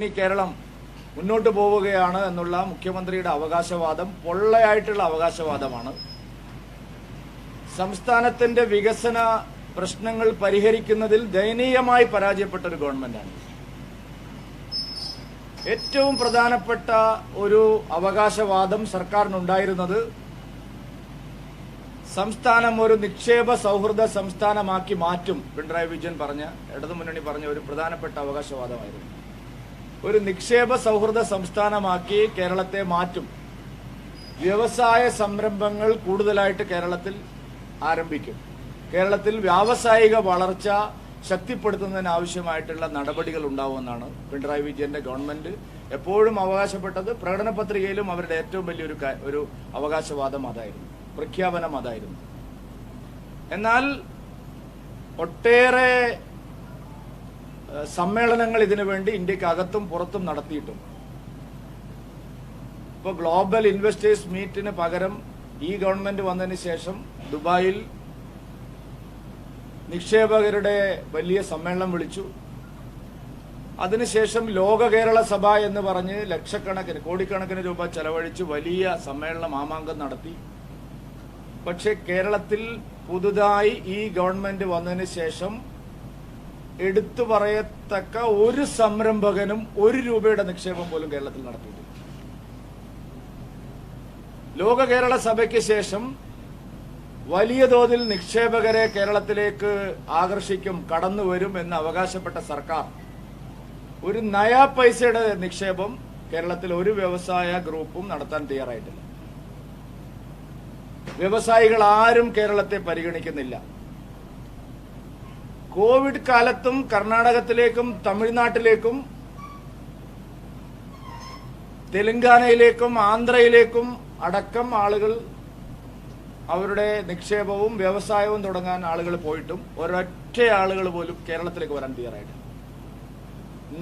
ഇനി കേരളം മുന്നോട്ട് പോവുകയാണ് എന്നുള്ള മുഖ്യമന്ത്രിയുടെ അവകാശവാദം പൊള്ളയായിട്ടുള്ള അവകാശവാദമാണ്. സംസ്ഥാനത്തിന്റെ വികസന പ്രശ്നങ്ങൾ പരിഹരിക്കുന്നതിൽ ദയനീയമായി പരാജയപ്പെട്ട ഒരു ഗവൺമെന്റാണ്. ഏറ്റവും പ്രധാനപ്പെട്ട ഒരു അവകാശവാദം സർക്കാരിനുണ്ടായിരുന്നത് സംസ്ഥാനം ഒരു നിക്ഷേപ സൗഹൃദ സംസ്ഥാനമാക്കി മാറ്റും. പിണറായി വിജയൻ പറഞ്ഞ ഇടതുമുന്നണി പറഞ്ഞ ഒരു പ്രധാനപ്പെട്ട അവകാശവാദമായിരുന്നു. ഒരു നിക്ഷേപ സൗഹൃദ സംസ്ഥാനമാക്കി കേരളത്തെ മാറ്റും. വ്യവസായ സംരംഭങ്ങൾ കൂടുതലായിട്ട് കേരളത്തിൽ ആരംഭിക്കും. കേരളത്തിൽ വ്യാവസായിക വളർച്ച ശക്തിപ്പെടുത്തുന്നതിന് ആവശ്യമായിട്ടുള്ള നടപടികൾ ഉണ്ടാവുമെന്നാണ് പിണറായി വിജയന്റെ ഗവൺമെന്റ് എപ്പോഴും അവകാശപ്പെട്ടത്. പ്രകടന പത്രികയിലും അവരുടെ ഏറ്റവും വലിയൊരു ഒരു അവകാശവാദം അതായിരുന്നു. പ്രഖ്യാപനം അതായിരുന്നു. എന്നാൽ ഒട്ടേറെ സമ്മേളനങ്ങൾ ഇതിനു വേണ്ടി ഇന്ത്യയ്ക്ക് അകത്തും പുറത്തും നടത്തിയിട്ടും ഇപ്പോൾ ഗ്ലോബൽ ഇൻവെസ്റ്റേഴ്സ് മീറ്റിന് പകരം ഈ ഗവൺമെന്റ് വന്നതിന് ശേഷം ദുബായിൽ നിക്ഷേപകരുടെ വലിയ സമ്മേളനം വിളിച്ചു. അതിനുശേഷം ലോക കേരള സഭ എന്ന് പറഞ്ഞ് ലക്ഷക്കണക്കിന് കോടിക്കണക്കിന് രൂപ ചെലവഴിച്ച് വലിയ സമ്മേളനം ആമാങ്കം നടത്തി. പക്ഷേ കേരളത്തിൽ പുതുതായി ഈ ഗവൺമെന്റ് വന്നതിന് ശേഷം എടുത്തു പറയത്തക്ക ഒരു സംരംഭകനും ഒരു രൂപയുടെ നിക്ഷേപം പോലും കേരളത്തിൽ നടത്തിയിട്ടില്ല. ലോക കേരള സഭയ്ക്ക് ശേഷം വലിയ തോതിൽ നിക്ഷേപകരെ കേരളത്തിലേക്ക് ആകർഷിക്കും കടന്നു വരും എന്ന് അവകാശപ്പെട്ട സർക്കാർ ഒരു നയാ പൈസയുടെ നിക്ഷേപം കേരളത്തിൽ ഒരു വ്യവസായ ഗ്രൂപ്പും നടത്താൻ തയ്യാറായിട്ടില്ല. വ്യവസായികൾ ആരും കേരളത്തെ പരിഗണിക്കുന്നില്ല. കോവിഡ് കാലത്തും കർണാടകത്തിലേക്കും തമിഴ്നാട്ടിലേക്കും തെലങ്കാനയിലേക്കും ആന്ധ്രയിലേക്കും അടക്കം ആളുകൾ അവരുടെ നിക്ഷേപവും വ്യവസായവും തുടങ്ങാൻ ആളുകൾ പോയിട്ടും ഒരൊറ്റ ആളുകൾ പോലും കേരളത്തിലേക്ക് വരാൻ തയ്യാറായിട്ട്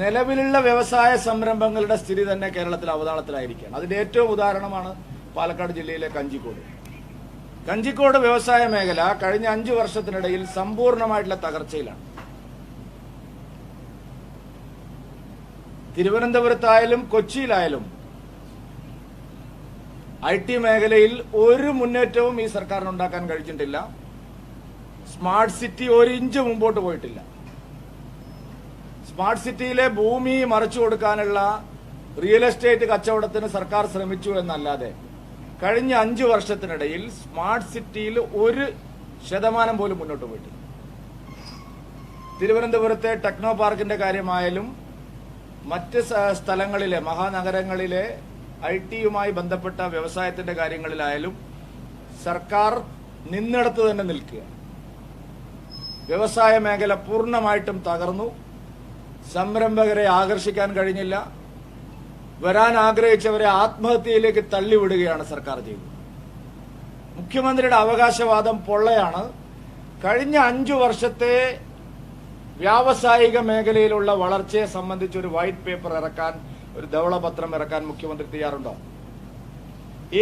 നിലവിലുള്ള വ്യവസായ സംരംഭങ്ങളുടെ സ്ഥിതി തന്നെ കേരളത്തിൽ അവതാളത്തിലായിരിക്കുകയാണ്. അതിന്റെ ഏറ്റവും ഉദാഹരണമാണ് പാലക്കാട് ജില്ലയിലെ കഞ്ചിക്കോട്. കഞ്ചിക്കോട് വ്യവസായ മേഖല കഴിഞ്ഞ അഞ്ചു വർഷത്തിനിടയിൽ സമ്പൂർണമായിട്ടുള്ള തകർച്ചയിലാണ്. തിരുവനന്തപുരത്തായാലും കൊച്ചിയിലായാലും ഐ ടി മേഖലയിൽ ഒരു മുന്നേറ്റവും ഈ സർക്കാരിന് ഉണ്ടാക്കാൻ കഴിഞ്ഞിട്ടില്ല. സ്മാർട്ട് സിറ്റി ഒരു ഇഞ്ച് മുമ്പോട്ട് പോയിട്ടില്ല. സ്മാർട്ട് സിറ്റിയിലെ ഭൂമി മറിച്ചു കൊടുക്കാനുള്ള റിയൽ എസ്റ്റേറ്റ് കച്ചവടത്തിന് സർക്കാർ ശ്രമിച്ചു എന്നല്ലാതെ കഴിഞ്ഞ അഞ്ചു വർഷത്തിനിടയിൽ സ്മാർട്ട് സിറ്റിയിൽ ഒരു ശതമാനം പോലും മുന്നോട്ട് പോയിട്ടില്ല. തിരുവനന്തപുരത്തെ ടെക്നോ പാർക്കിന്റെ കാര്യമായാലും മറ്റ് സ്ഥലങ്ങളിലെ മഹാനഗരങ്ങളിലെ ഐ ടിയുമായി ബന്ധപ്പെട്ട വ്യവസായത്തിന്റെ കാര്യങ്ങളിലായാലും സർക്കാർ നിന്നിടത്ത് തന്നെ നിൽക്കുക വ്യവസായ മേഖല പൂർണമായിട്ടും തകർന്നു. സംരംഭകരെ ആകർഷിക്കാൻ കഴിഞ്ഞില്ല. വരാൻ ആഗ്രഹിച്ചവരെ ആത്മഹത്യയിലേക്ക് തള്ളിവിടുകയാണ് സർക്കാർ ചെയ്തത് മുഖ്യമന്ത്രിയുടെ അവകാശവാദം പൊള്ളയാണ്. കഴിഞ്ഞ അഞ്ചു വർഷത്തെ വ്യാവസായിക മേഖലയിലുള്ള വളർച്ചയെ സംബന്ധിച്ച് ഒരു വൈറ്റ് പേപ്പർ ഇറക്കാൻ ഒരു ധവളപത്രം ഇറക്കാൻ മുഖ്യമന്ത്രി തയ്യാറുണ്ടോ?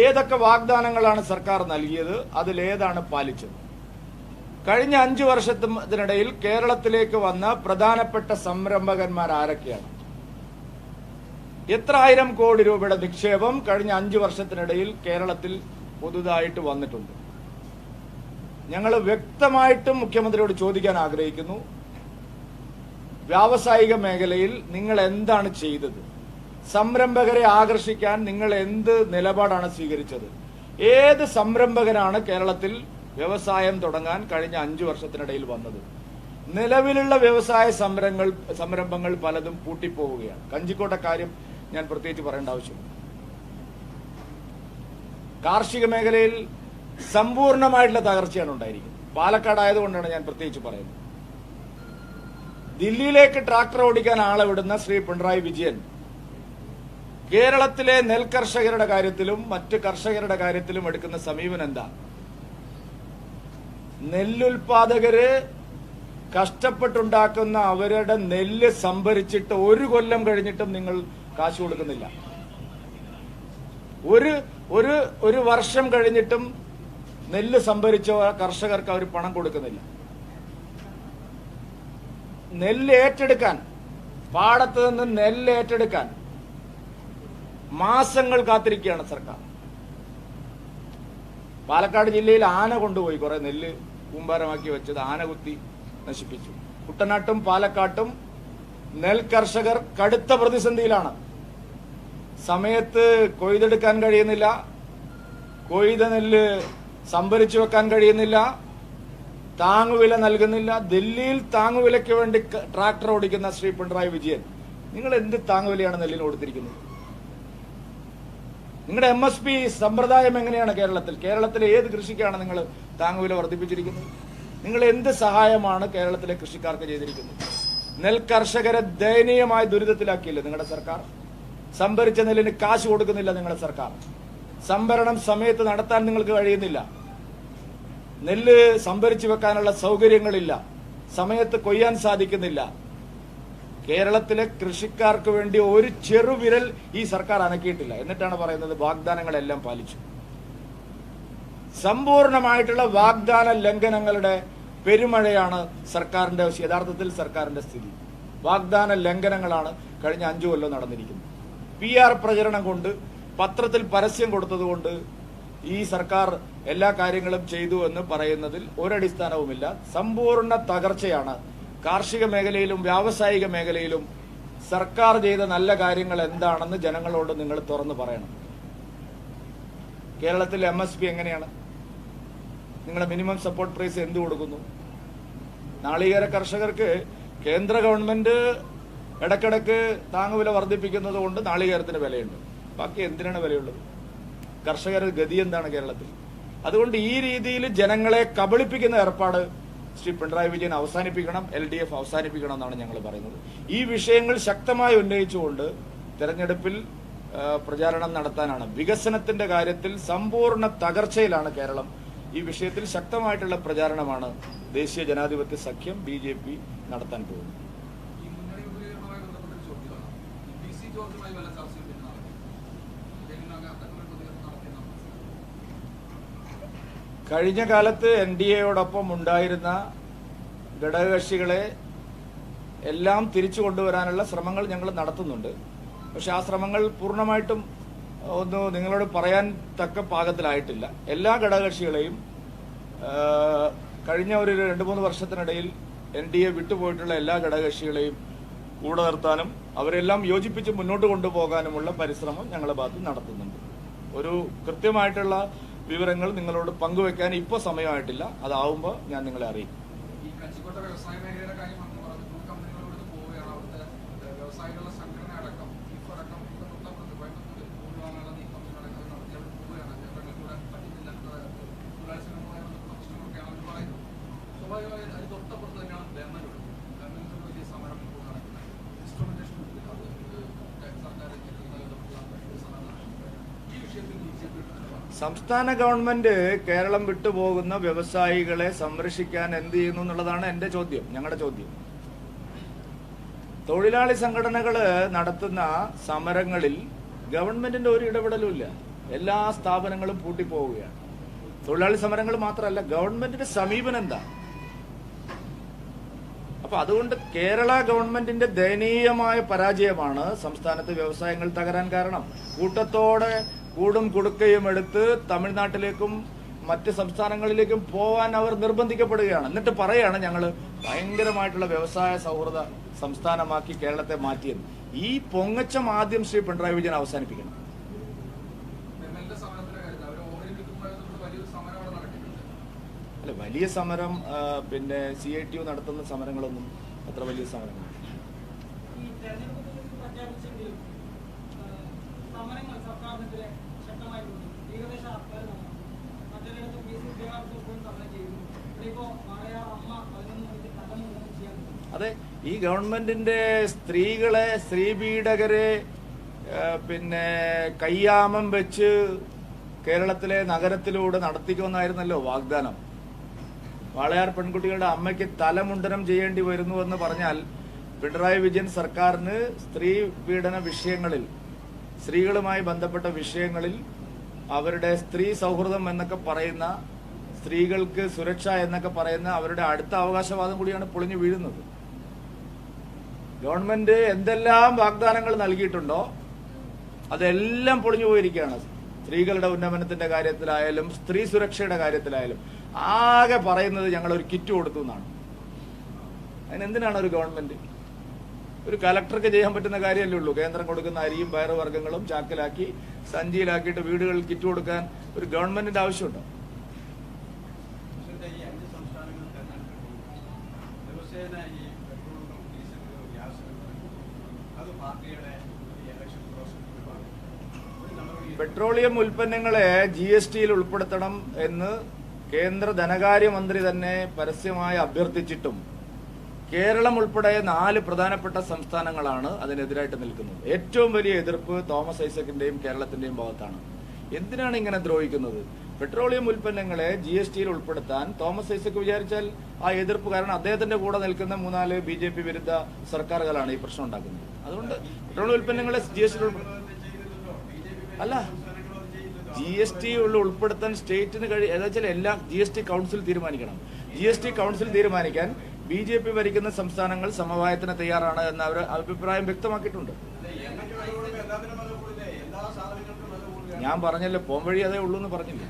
ഏതൊക്കെ വാഗ്ദാനങ്ങളാണ് സർക്കാർ നൽകിയത്? അതിലേതാണ് പാലിച്ചത്? കഴിഞ്ഞ അഞ്ചു വർഷത്തിനിടയിൽ കേരളത്തിലേക്ക് വന്ന പ്രധാനപ്പെട്ട സംരംഭകന്മാർ ആരൊക്കെയാണ് എത്ര ആയിരം കോടി രൂപയുടെ നിക്ഷേപം കഴിഞ്ഞ അഞ്ചു വർഷത്തിനിടയിൽ കേരളത്തിൽ പുതുതായിട്ട് വന്നിട്ടുണ്ട്. ഞങ്ങൾ വ്യക്തമായിട്ടും മുഖ്യമന്ത്രിയോട് ചോദിക്കാൻ ആഗ്രഹിക്കുന്നു. വ്യാവസായിക മേഖലയിൽ നിങ്ങൾ എന്താണ് ചെയ്തത്? സംരംഭകരെ ആകർഷിക്കാൻ നിങ്ങൾ എന്ത് നിലപാടാണ് സ്വീകരിച്ചത്? ഏത് സംരംഭകനാണ് കേരളത്തിൽ വ്യവസായം തുടങ്ങാൻ കഴിഞ്ഞ അഞ്ചു വർഷത്തിനിടയിൽ വന്നത്? നിലവിലുള്ള വ്യവസായ സംരംഭങ്ങൾ സംരംഭങ്ങൾ പലതും പൂട്ടിപ്പോവുകയാണ്. കഞ്ചിക്കോട്ടെ കാര്യം ഞാൻ പ്രത്യേകിച്ച് പറയേണ്ട ആവശ്യം കാർഷിക മേഖലയിൽ സമ്പൂർണമായിട്ടുള്ള തകർച്ചയാണ് ഉണ്ടായിരിക്കുന്നത്. പാലക്കാട് ആയതുകൊണ്ടാണ് ഞാൻ പ്രത്യേകിച്ച് പറയുന്നത്. ദില്ലിയിലേക്ക് ട്രാക്ടർ ഓടിക്കാൻ ആളെ വിടുന്ന ശ്രീ പിണറായി വിജയൻ കേരളത്തിലെ നെൽകർഷകരുടെ കാര്യത്തിലും മറ്റ് കർഷകരുടെ കാര്യത്തിലും എടുക്കുന്ന സമീപനം എന്താ? നെല്ലുൽപാദകര് കഷ്ടപ്പെട്ടുണ്ടാക്കുന്ന അവരുടെ നെല്ല് സംഭരിച്ചിട്ട് ഒരു കൊല്ലം കഴിഞ്ഞിട്ടും നിങ്ങൾ കാശ് കൊടുക്കുന്നില്ല. ഒരു ഒരു ഒരു വർഷം കഴിഞ്ഞിട്ടും നെല്ല് സംഭരിച്ച കർഷകർക്ക് അവർ പണം കൊടുക്കുന്നില്ല. നെല്ല് ഏറ്റെടുക്കാൻ പാടത്ത് നിന്ന് നെല്ല് ഏറ്റെടുക്കാൻ മാസങ്ങൾ കാത്തിരിക്കുകയാണ് സർക്കാർ. പാലക്കാട് ജില്ലയിൽ ആന കൊണ്ടുപോയി. കുറെ നെല്ല് കൂമ്പാരമാക്കി വെച്ചത് ആന കുത്തി നശിപ്പിച്ചു. കുട്ടനാട്ടും പാലക്കാട്ടും നെൽ കർഷകർ കടുത്ത പ്രതിസന്ധിയിലാണ്. സമയത്ത് കൊയ്തെടുക്കാൻ കഴിയുന്നില്ല. കൊയ്ത നെല്ല് സംഭരിച്ചു വെക്കാൻ കഴിയുന്നില്ല. താങ്ങുവില നൽകുന്നില്ല. ദില്ലിയിൽ താങ്ങുവിലയ്ക്ക് വേണ്ടി ട്രാക്ടർ ഓടിക്കുന്ന ശ്രീ പിണറായി വിജയൻ. നിങ്ങൾ എന്ത് താങ്ങുവിലയാണ് നെല്ലിന് കൊടുത്തിരിക്കുന്നത്? നിങ്ങളുടെ എം എസ് പി സമ്പ്രദായം എങ്ങനെയാണ് കേരളത്തിൽ? കേരളത്തിലെ ഏത് കൃഷിക്കാണ് നിങ്ങൾ താങ്ങുവില വർദ്ധിപ്പിച്ചിരിക്കുന്നത്? നിങ്ങൾ എന്ത് സഹായമാണ് കേരളത്തിലെ കൃഷിക്കാർക്ക് ചെയ്തിരിക്കുന്നത്? നെൽ കർഷകരെ ദയനീയമായ ദുരിതത്തിലാക്കിയില്ലേ നിങ്ങളുടെ സർക്കാർ? സംഭരിച്ച നെല്ലിന് കാശ് കൊടുക്കുന്നില്ല നിങ്ങളുടെ സർക്കാർ. സംഭരണം സമയത്ത് നടത്താൻ നിങ്ങൾക്ക് കഴിയുന്നില്ല. നെല്ല് സംഭരിച്ചു വെക്കാനുള്ള സൗകര്യങ്ങളില്ല. സമയത്ത് കൊയ്യാൻ സാധിക്കുന്നില്ല. കേരളത്തിലെ കൃഷിക്കാർക്ക് വേണ്ടി ഒരു ചെറുവിരൽ ഈ സർക്കാർ അനക്കിയിട്ടില്ല. എന്നിട്ടാണ് പറയുന്നത് വാഗ്ദാനങ്ങളെല്ലാം പാലിച്ചു. സമ്പൂർണമായിട്ടുള്ള വാഗ്ദാന ലംഘനങ്ങളുടെ പെരുമഴയാണ് സർക്കാരിന്റെ യഥാർത്ഥത്തിൽ സർക്കാരിന്റെ സ്ഥിതി. വാഗ്ദാന ലംഘനങ്ങളാണ് കഴിഞ്ഞ അഞ്ചു കൊല്ലം നടന്നിരിക്കുന്നത്. പി ആർ പ്രചരണം കൊണ്ട് പത്രത്തിൽ പരസ്യം കൊടുത്തതുകൊണ്ട് ഈ സർക്കാർ എല്ലാ കാര്യങ്ങളും ചെയ്തു എന്ന് പറയുന്നതിൽ ഒരടിസ്ഥാനവുമില്ല. സമ്പൂർണ തകർച്ചയാണ്. കാർഷിക മേഖലയിലും വ്യാവസായിക മേഖലയിലും സർക്കാർ ചെയ്ത നല്ല കാര്യങ്ങൾ എന്താണെന്ന് ജനങ്ങളോട് നിങ്ങൾ തുറന്നു പറയണം. കേരളത്തിൽ എം എസ് പി എങ്ങനെയാണ്? നിങ്ങളുടെ മിനിമം സപ്പോർട്ട് പ്രൈസ് എന്ത് കൊടുക്കുന്നു? നാളികേര കർഷകർക്ക് കേന്ദ്ര ഗവൺമെന്റ് ഇടക്കിടക്ക് താങ്ങുവില വർദ്ധിപ്പിക്കുന്നത് കൊണ്ട് നാളികേരത്തിന് വിലയുണ്ട്. ബാക്കി എന്തിനാണ് വിലയുള്ളത്? കർഷകരുടെ ഗതി എന്താണ് കേരളത്തിൽ? അതുകൊണ്ട് ഈ രീതിയിൽ ജനങ്ങളെ കബളിപ്പിക്കുന്ന ഏർപ്പാട് ശ്രീ പിണറായി വിജയൻ അവസാനിപ്പിക്കണം എൽ ഡി എഫ് അവസാനിപ്പിക്കണം എന്നാണ് ഞങ്ങൾ പറയുന്നത്. ഈ വിഷയങ്ങൾ ശക്തമായി ഉന്നയിച്ചുകൊണ്ട് തെരഞ്ഞെടുപ്പിൽ പ്രചാരണം നടത്താനാണ്. വികസനത്തിന്റെ കാര്യത്തിൽ സമ്പൂർണ തകർച്ചയിലാണ് കേരളം. ഈ വിഷയത്തിൽ ശക്തമായിട്ടുള്ള പ്രചാരണമാണ് ദേശീയ ജനാധിപത്യ സഖ്യം ബി നടത്താൻ പോകുന്നത് ഈ മുന്നണി വിപുലീകരണവുമായി ബന്ധപ്പെട്ട ഒരു ചോദ്യമാണ് ഈ പി സി ജോർജുമായി വല്ല ചർച്ചയും പിന്നെ കഴിഞ്ഞ കാലത്ത് എൻ ഡി എയോടൊപ്പം ഉണ്ടായിരുന്ന ഘടകകക്ഷികളെ എല്ലാം തിരിച്ചു കൊണ്ടുവരാനുള്ള ശ്രമങ്ങൾ ഞങ്ങൾ നടത്തുന്നുണ്ട്. പക്ഷെ ആ ശ്രമങ്ങൾ പൂർണമായിട്ടും ഒന്ന് നിങ്ങളോട് പറയാൻ തക്ക പാകത്തിലായിട്ടില്ല. എല്ലാ ഘടകകക്ഷികളെയും കഴിഞ്ഞ ഒരു രണ്ട് മൂന്ന് വർഷത്തിനിടയിൽ എൻ ഡി എ വിട്ടുപോയിട്ടുള്ള എല്ലാ ഘടകകക്ഷികളെയും കൂടെ നിർത്താനും അവരെല്ലാം യോജിപ്പിച്ച് മുന്നോട്ട് കൊണ്ടുപോകാനുമുള്ള പരിശ്രമം ഞങ്ങളുടെ ഭാഗത്ത് നടത്തുന്നുണ്ട്. ഒരു കൃത്യമായിട്ടുള്ള വിവരങ്ങൾ നിങ്ങളോട് പങ്കുവെക്കാൻ ഇപ്പോൾ സമയമായിട്ടില്ല. അതാവുമ്പോൾ ഞാൻ നിങ്ങളെ അറിയിക്കും ഈ കച്ചിക്കോട്ട വ്യവസായ മേഖലയുടെ കാര്യം അന്ന് പറഞ്ഞിട്ടുണ്ട് കമ്പനികൾ ഇവിടുന്ന് പോവുകയാണ് അവിടുത്തെ ഏഹ്, വ്യവസായികളുടെ സംഘടന അടക്കം ഇഫ് അടക്കം ഇവിടെ തൊട്ടപ്പുറത്ത് കോയമ്പത്തൂർ ഭൂമി വാങ്ങാനുള്ള നീക്കം അടക്കം നടത്തി അവിടെ പോവുകയാണ് ഞങ്ങൾക്ക് കൂടെ പറ്റുന്നില്ല തൊഴിലാളി സംഘടനയുമായി ബന്ധപ്പെട്ട പ്രശ്നങ്ങളൊക്കെയാണ് അവർ പറയുന്നത് സ്വാഭാവികമായി അതിന് തൊട്ടപ്പുറത്ത് തന്നെയാണ് ലെമനുള്ളത് ലെമനിൽ ഒരു വലിയ സമരം ഇപ്പോൾ നടക്കുന്നത് ഇൻസ്ട്രുമെന്റേഷൻ അത് ഏഹ്, സർക്കാർ ബന്ധപ്പെട്ടുള്ള ഒരു സമരം നടക്കുന്നത് ഈ വിഷയത്തിൽ ബി ജെ പി സംസ്ഥാന ഗവൺമെന്റ് കേരളം വിട്ടുപോകുന്ന വ്യവസായികളെ സംരക്ഷിക്കാൻ എന്ത് ചെയ്യുന്നു എന്നുള്ളതാണ് എന്റെ ചോദ്യം ഞങ്ങളുടെ ചോദ്യം. തൊഴിലാളി സംഘടനകൾ നടത്തുന്ന സമരങ്ങളിൽ ഗവൺമെന്റിന്റെ ഒരു ഇടപെടലും ഇല്ല എല്ലാ സ്ഥാപനങ്ങളും പൂട്ടിപ്പോവുകയാണ്. തൊഴിലാളി സമരങ്ങൾ മാത്രമല്ല ഗവൺമെന്റിന്റെ സമീപനം എന്താ? അപ്പൊ അതുകൊണ്ട് കേരള ഗവൺമെന്റിന്റെ ദയനീയമായ പരാജയമാണ് സംസ്ഥാനത്ത് വ്യവസായങ്ങൾ തകരാൻ കാരണം. കൂട്ടത്തോടെ കൂടും കുടുക്കയും എടുത്ത് തമിഴ്നാട്ടിലേക്കും മറ്റ് സംസ്ഥാനങ്ങളിലേക്കും പോവാൻ അവർ നിർബന്ധിക്കപ്പെടുകയാണ്. എന്നിട്ട് പറയാണ് ഞങ്ങൾ ഭയങ്കരമായിട്ടുള്ള വ്യവസായ സൗഹൃദ സംസ്ഥാനമാക്കി കേരളത്തെ മാറ്റിയത്. ഈ പൊങ്ങച്ചം ആദ്യം ശ്രീ പിണറായി വിജയൻ അവസാനിപ്പിക്കണം. അല്ല വലിയ സമരം പിന്നെ സി ഐ ടി യു നടത്തുന്ന സമരങ്ങളൊന്നും അത്ര വലിയ സമരങ്ങൾ ഈ തെരഞ്ഞെടുപ്പ് തീയതി പ്രഖ്യാപിച്ചെങ്കിലും ആ, സമരങ്ങൾ നാളെ അമ്മ അതെ ഈ ഗവൺമെന്റിന്റെ സ്ത്രീകളെ സ്ത്രീപീഡകരെ പിന്നെ കയ്യാമം വെച്ച് കേരളത്തിലെ നഗരത്തിലൂടെ നടത്തിക്കുമെന്നായിരുന്നല്ലോ വാഗ്ദാനം. വാളയാർ പെൺകുട്ടികളുടെ അമ്മയ്ക്ക് തലമുണ്ടനം ചെയ്യേണ്ടി വരുന്നുവെന്ന് പറഞ്ഞാൽ പിണറായി വിജയൻ സർക്കാരിന് സ്ത്രീ പീഡന വിഷയങ്ങളിൽ സ്ത്രീകളുമായി ബന്ധപ്പെട്ട വിഷയങ്ങളിൽ അവരുടെ സ്ത്രീ സൗഹൃദം എന്നൊക്കെ പറയുന്ന സ്ത്രീകൾക്ക് സുരക്ഷ എന്നൊക്കെ പറയുന്ന അവരുടെ അടുത്ത അവകാശവാദം കൂടിയാണ് പൊളിഞ്ഞു വീഴുന്നത്. ഗവൺമെന്റ് എന്തെല്ലാം വാഗ്ദാനങ്ങൾ നൽകിയിട്ടുണ്ടോ അതെല്ലാം പൊളിഞ്ഞു പോയിരിക്കുകയാണ്. സ്ത്രീകളുടെ ഉന്നമനത്തിന്റെ കാര്യത്തിലായാലും സ്ത്രീ സുരക്ഷയുടെ കാര്യത്തിലായാലും. ആകെ പറയുന്നത് ഞങ്ങൾ ഒരു കിറ്റ് കൊടുത്തു എന്നാണ്. അതിനെന്തിനാണ് ഒരു ഗവൺമെന്റ്? ഒരു കലക്ടർക്ക് ചെയ്യാൻ പറ്റുന്ന കാര്യമല്ലേ ഉള്ളൂ. കേന്ദ്രം കൊടുക്കുന്ന അരിയും പയറുവർഗങ്ങളും ചാക്കിലാക്കി സഞ്ചിയിലാക്കിയിട്ട് വീടുകളിൽ കിറ്റ് കൊടുക്കാൻ ഒരു ഗവൺമെന്റിന്റെ ആവശ്യമുണ്ടോ? പെട്രോളിയം ഉൽപ്പന്നങ്ങളെ ജി എസ് ടിയിൽ ഉൾപ്പെടുത്തണം എന്ന് കേന്ദ്ര ധനകാര്യമന്ത്രി തന്നെ പരസ്യമായി അഭ്യർത്ഥിച്ചിട്ടും കേരളം ഉൾപ്പെടെ നാല് പ്രധാനപ്പെട്ട സംസ്ഥാനങ്ങളാണ് അതിനെതിരായിട്ട് നിൽക്കുന്നത്. ഏറ്റവും വലിയ എതിർപ്പ് തോമസ് ഐസക്കിന്റെയും കേരളത്തിന്റെയും ഭാഗത്താണ്. എന്തിനാണ് ഇങ്ങനെ ദ്രോഹിക്കുന്നത്? പെട്രോളിയം ഉൽപ്പന്നങ്ങളെ ജി എസ് ടിയിൽ ഉൾപ്പെടുത്താൻ തോമസ് ഐസക് വിചാരിച്ചാൽ ആ എതിർപ്പ് കാരണം അദ്ദേഹത്തിന്റെ കൂടെ നിൽക്കുന്ന മൂന്നാൽ ബി ജെ പി വിരുദ്ധ സർക്കാരുകളാണ് ഈ പ്രശ്നം ഉണ്ടാക്കുന്നത്. അതുകൊണ്ട് പെട്രോളിയം ഉൽപ്പന്നങ്ങളെ ജി എസ് പി അല്ല ജി എസ് ടി ഉൾപ്പെടുത്താൻ സ്റ്റേറ്റിന് കഴി എന്താ വെച്ചാൽ എല്ലാം ജി എസ് ടി കൗൺസിൽ തീരുമാനിക്കണം. ജി എസ് ടി കൗൺസിൽ തീരുമാനിക്കാൻ ബി ജെ പി ഭരിക്കുന്ന സംസ്ഥാനങ്ങൾ സമവായത്തിന് തയ്യാറാണ് എന്ന് അവർ അഭിപ്രായം വ്യക്തമാക്കിയിട്ടുണ്ട്. ഞാൻ പറഞ്ഞല്ലോ പോം വഴി അതേ ഉള്ളൂ എന്ന് പറഞ്ഞില്ലേ?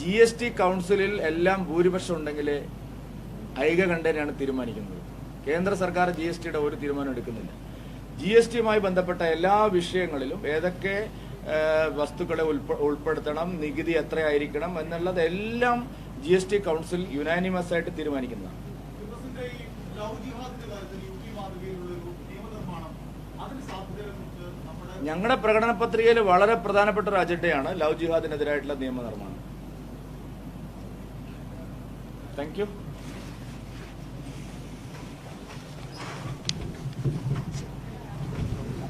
ജി എസ് ടി കൗൺസിലിൽ എല്ലാം ഭൂരിപക്ഷം ഉണ്ടെങ്കിൽ ഐകകണ്ഠേനയാണ് തീരുമാനിക്കുന്നത്. കേന്ദ്ര സർക്കാർ ജി എസ് ടിയുടെ ഒരു തീരുമാനം എടുക്കുന്നില്ല. ജി എസ് ടിയുമായി ബന്ധപ്പെട്ട എല്ലാ വിഷയങ്ങളിലും ഏതൊക്കെ വസ്തുക്കളെ ഉൾപ്പെ- ഉൾപ്പെടുത്തണം നികുതി എത്രയായിരിക്കണം എന്നുള്ളതെല്ലാം G S T council unanimous ആയിട്ട് തീരുമാനിക്കുന്നതാണ്. ഞങ്ങളുടെ പ്രകടന പത്രികയിൽ വളരെ പ്രധാനപ്പെട്ട ഒരു അജണ്ടയാണ് ലവ് ജിഹാദിനെതിരായിട്ടുള്ള നിയമനിർമ്മാണം. Thank you